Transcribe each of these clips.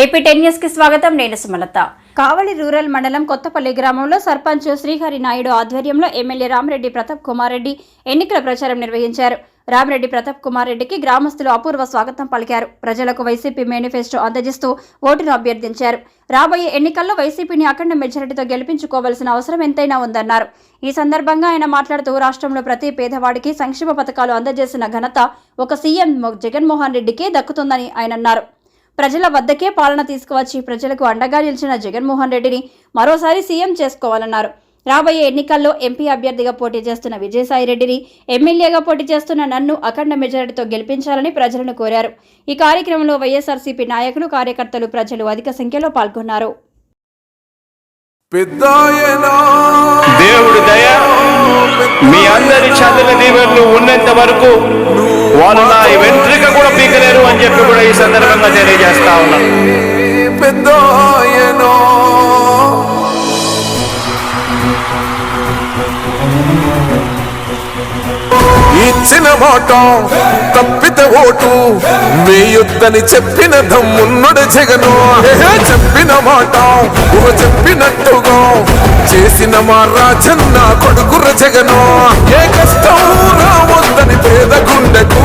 AP ten న్యూస్కి స్వాగతం. నేను సుమలత. కావలి రూరల్ మండలం కొత్తపల్లి గ్రామంలో సర్పంచ్ శ్రీహరి నాయుడు ఆధ్వర్యంలో ఎమ్మెల్యే రామరెడ్డి ప్రతాప్ కుమార్ రెడ్డి ఎన్నికల ప్రచారం నిర్వహించారు. రామరెడ్డి ప్రతాప్ కుమార్ రెడ్డికి గ్రామస్తులు అపూర్వ స్వాగతం పలికారు. ప్రజలకు వైసీపీ మేనిఫెస్టో అందజేస్తూ ఓటును అభ్యర్థించారు. రాబోయే ఎన్నికల్లో వైసీపీని అఖండ మెజారిటీతో గెలిపించుకోవాల్సిన అవసరం ఎంతైనా ఉందన్నారు. ఈ సందర్భంగా ఆయన మాట్లాడుతూ రాష్ట్రంలో ప్రతి పేదవాడికి సంక్షేమ పథకాలు అందజేసిన ఘనత ఒక సీఎం జగన్మోహన్ రెడ్డికే దక్కుతుందని ఆయన అన్నారు. ప్రజల వద్దకే పాలన తీసుకువచ్చి ప్రజలకు అండగా నిలిచిన జగన్మోహన్ రెడ్డిని మరోసారి సీఎం చేసుకోవాలన్నారు. రాబోయే ఎన్నికల్లో ఎంపీ అభ్యర్థిగా పోటీ చేస్తున్న విజయసాయి రెడ్డిని ఎమ్మెల్యేగా పోటీ చేస్తున్న నన్ను అఖండ మెజారిటీతో గెలిపించాలని ప్రజలను కోరారు. ఈ కార్యక్రమంలో వైఎస్ఆర్సీపీ నాయకులు కార్యకర్తలు ప్రజలు అధిక సంఖ్యలో పాల్గొన్నారు. దేవుడి దయ మీ అందరి చదువుల దీవెనలు ఉన్నంత వరకు వాళ్ళు నా లేరు అని చెప్పి కూడా ఈ సందర్భంగా తెలియజేస్తా ఉన్నాం. పెద్దాయనా. ఇచ్చిన మాట తప్పిత ఓటు వేయొద్దని చెప్పిన దమ్మున్నడు జగను. చెప్పిన మాట చెప్పినట్టుగా చేసిన మా రాజన్న కొడుకుర జగను. ఏ కష్టం రావద్దని పేద గుండెకు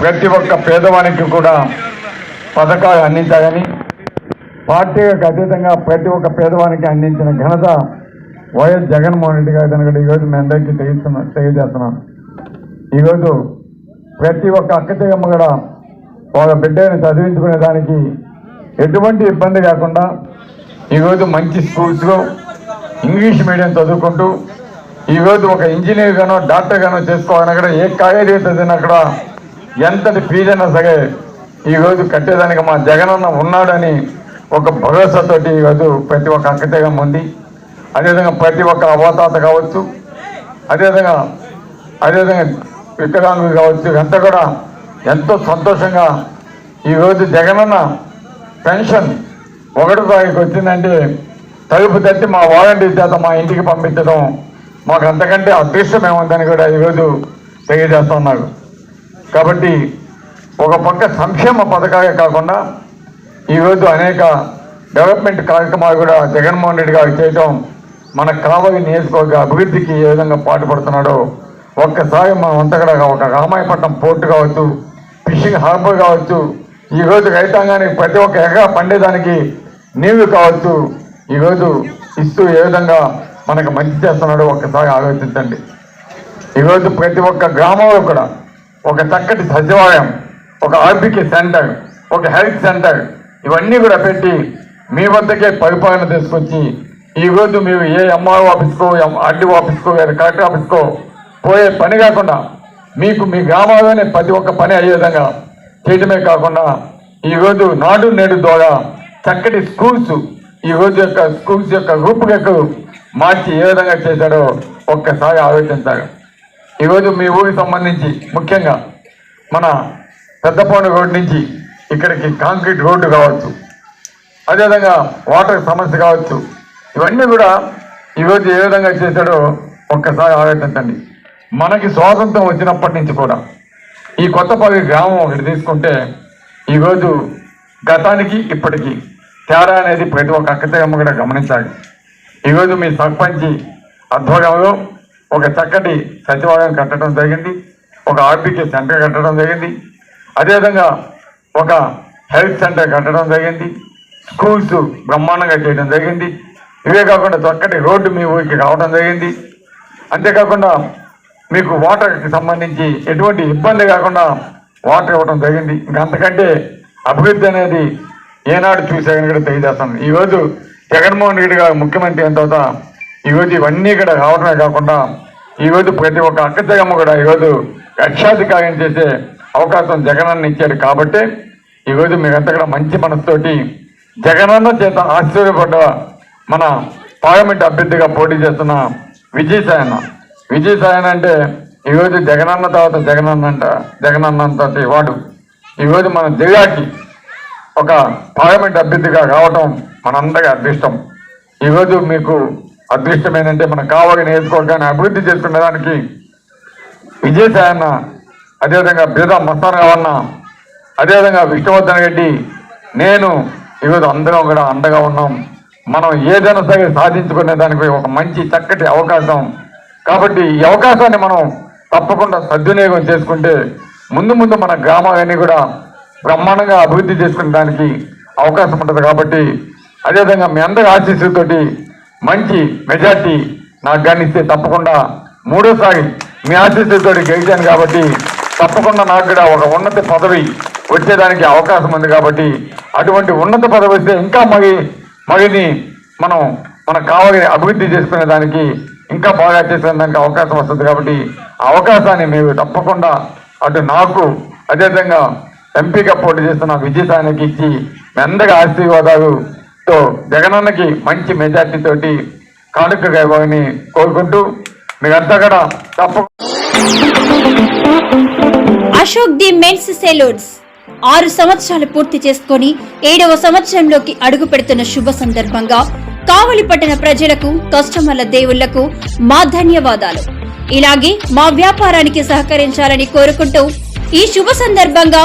ప్రతి ఒక్క పేదవానికి కూడా పథకాలు అందించాలని పార్టీలకు అతీతంగా ప్రతి ఒక్క పేదవానికి అందించిన ఘనత వైఎస్ జగన్మోహన్ రెడ్డి గారి కనుక ఈరోజు మీ అందరికీ తెలియస్తున్నా తెలియజేస్తున్నాను ఈరోజు ప్రతి ఒక్క అక్కతేయమ్మ కూడా వాళ్ళ బిడ్డని చదివించుకునే దానికి ఎటువంటి ఇబ్బంది కాకుండా ఈరోజు మంచి స్కూల్స్లో ఇంగ్లీష్ మీడియం చదువుకుంటూ ఈరోజు ఒక ఇంజనీర్ గానో డాక్టర్ గానో చేసుకోవాలని కూడా ఏ కాలేజీ చదివినా కూడా ఎంతటి ఫీజైనా సరే ఈరోజు కట్టేదానికి మా జగనన్న ఉన్నాడని ఒక భరోసాతోటి ఈరోజు ప్రతి ఒక్క అక్కతేగం ఉంది. అదేవిధంగా ప్రతి ఒక్క అవతాత కావచ్చు అదేవిధంగా అదేవిధంగా వికలాంగులు కావచ్చు అంతా కూడా ఎంతో సంతోషంగా ఈరోజు జగనన్న పెన్షన్ ఒకటి తారీఖు వచ్చిందంటే తలుపు తట్టి మా వాలంటీర్ చేత మా ఇంటికి పంపించడం మాకు అంతకంటే అదృష్టం ఏముందని కూడా ఈరోజు తెలియజేస్తున్నారు కాబట్టి ఒక పక్క సంక్షేమ పథకాలే కాకుండా ఈరోజు అనేక డెవలప్మెంట్ కార్యక్రమాలు కూడా జగన్మోహన్ రెడ్డి గారు చేయటం మన కావాలి నియోజకవర్గ అభివృద్ధికి ఏ విధంగా పాటుపడుతున్నాడో ఒక్కసారి మనం అంతా కూడా ఒక రామాయపట్నం పోర్టు కావచ్చు ఫిషింగ్ హార్బర్ కావచ్చు ఈరోజు రైతాంగానికి ప్రతి ఒక్క ఎకరా పండేదానికి నీళ్ళు కావచ్చు ఈరోజు ఇస్తూ ఏ విధంగా మనకు మంచి చేస్తున్నాడో ఒకసారి ఆలోచించండి. ఈరోజు ప్రతి ఒక్క గ్రామంలో కూడా ఒక చక్కటి సచివాలయం ఒక ఆర్బికే సెంటర్ ఒక హెల్త్ సెంటర్ ఇవన్నీ కూడా పెట్టి మీ వద్దకే పరిపాలన తీసుకొచ్చి ఈరోజు మీరు ఏ ఎంఆర్ఓ ఆఫీస్కో ఆర్డీఓ ఆఫీస్కో లేదా కలెక్టర్ ఆఫీస్కో పోయే పని కాకుండా మీకు మీ గ్రామాల్లోనే ప్రతి ఒక్క పని అయ్యే విధంగా చేయడమే కాకుండా ఈరోజు నాడు నేడు ద్వారా చక్కటి స్కూల్స్ ఈ రోజు యొక్క స్కూల్స్ యొక్క రూపురేఖలు మార్చి ఏ విధంగా చేశాడో ఒక్కసారి ఆలోచించాలి. ఈరోజు మీ ఊరికి సంబంధించి ముఖ్యంగా మన పెద్దపౌండ రోడ్ నుంచి ఇక్కడికి కాంక్రీట్ రోడ్డు కావచ్చు అదేవిధంగా వాటర్ సమస్య కావచ్చు ఇవన్నీ కూడా ఈరోజు ఏ విధంగా చేశాడో ఒక్కసారి ఆలోచించండి. మనకి స్వాతంత్రం వచ్చినప్పటి నుంచి కూడా ఈ కొత్తపల్లి గ్రామం ఒకటి తీసుకుంటే ఈరోజు గతానికి ఇప్పటికీ తేడా అనేది ప్రతి ఒక్క అక్కతే కూడా గమనించాలి. ఈరోజు మీ సర్పంచి ఆధ్వర్యంలో ఒక చక్కటి సచివాలయం కట్టడం జరిగింది. ఒక ఆర్బీకే సెంటర్ కట్టడం జరిగింది. అదేవిధంగా ఒక హెల్త్ సెంటర్ కట్టడం జరిగింది. స్కూల్స్ బ్రహ్మాండంగా చేయడం జరిగింది. ఇవే కాకుండా చక్కటి రోడ్డు మీ ఊరికి రావడం జరిగింది. అంతేకాకుండా మీకు వాటర్కి సంబంధించి ఎటువంటి ఇబ్బంది కాకుండా వాటర్ ఇవ్వడం జరిగింది. ఇంకంతకంటే అభివృద్ధి అనేది ఏనాడు చూసాయని కూడా తెలియజేస్తాను. ఈరోజు జగన్మోహన్ రెడ్డి గారు ముఖ్యమంత్రి అయిన తర్వాత ఈరోజు ఇవన్నీ కూడా రావడమే కాకుండా ఈరోజు ప్రతి ఒక్క అక్కజగమ్మ కూడా ఈరోజు రక్షాధికారం చేసే అవకాశం జగనన్న ఇచ్చాడు కాబట్టి ఈరోజు మీరంతా కూడా మంచి మనసుతోటి జగనన్న చేత ఆశ్చర్యపడ్డ మన పార్లమెంట్ అభ్యర్థిగా పోటీ చేస్తున్న విజయసాయన. విజయసాయన అంటే ఈరోజు జగనన్న తర్వాత జగనన్న అంట జగనన్న తర్వాత వాడు. ఈరోజు మన జిల్లాకి ఒక పార్లమెంట్ అభ్యర్థిగా రావటం మనందరి అదృష్టం. ఈరోజు మీకు అదృష్టం ఏంటంటే మన కావాలి నియోజకవర్గాన్ని అభివృద్ధి చేసుకునే దానికి విజయసాయన్న అదేవిధంగా బీద మస్తాన్ రావన్న అదేవిధంగా విష్ణువర్ధన్ రెడ్డి నేను ఈరోజు అందరం కూడా అండగా ఉన్నాం. మనం ఏదైనా సరే సాధించుకునే దానికి ఒక మంచి చక్కటి అవకాశం. కాబట్టి ఈ అవకాశాన్ని మనం తప్పకుండా సద్వినియోగం చేసుకుంటే ముందు ముందు మన గ్రామాలన్నీ కూడా బ్రహ్మాండంగా అభివృద్ధి చేసుకునే దానికి అవకాశం ఉంటుంది కాబట్టి అదేవిధంగా మీ అందరి ఆశీస్సులతోటి మంచి మెజార్టీ నాకు గణిస్తే తప్పకుండా మూడోసారి మీ ఆశీస్సులతోటి గెలిచాను కాబట్టి తప్పకుండా నాకు కూడా ఒక ఉన్నత పదవి వచ్చేదానికి అవకాశం ఉంది కాబట్టి అటువంటి ఉన్నత పదవి వస్తే ఇంకా మరి మరిని మనం మనకు కావాలని అభివృద్ధి చేసుకునే దానికి ఇంకా బాగా చేసే దానికి అవకాశం వస్తుంది కాబట్టి ఆ అవకాశాన్ని మీరు తప్పకుండా అటు నాకు అదేవిధంగా ఎంపీగా పోటీ చేస్తున్న విజయసాయికి ఇచ్చి మీ అందరి సో జగనన్నకి మంచి మెజార్టీ తోటి కానుకగా ఇవ్వాలని కోరుకుంటూ మీరంతా కూడా తప్ప అశోక్ ది మెన్స్ సెలూన్స్. ఆరు సంవత్సరాలు పూర్తి చేసుకుని ఏడవ సంవత్సరంలోకి అడుగు పెడుతున్న శుభ సందర్భంగా కావలి పట్టణ ప్రజలకు కస్టమర్ల దేవుళ్ళకు మా ధన్యవాదాలు. ఇలాగే మా వ్యాపారానికి సహకరించాలని కోరుకుంటూ ఈ శుభ సందర్భంగా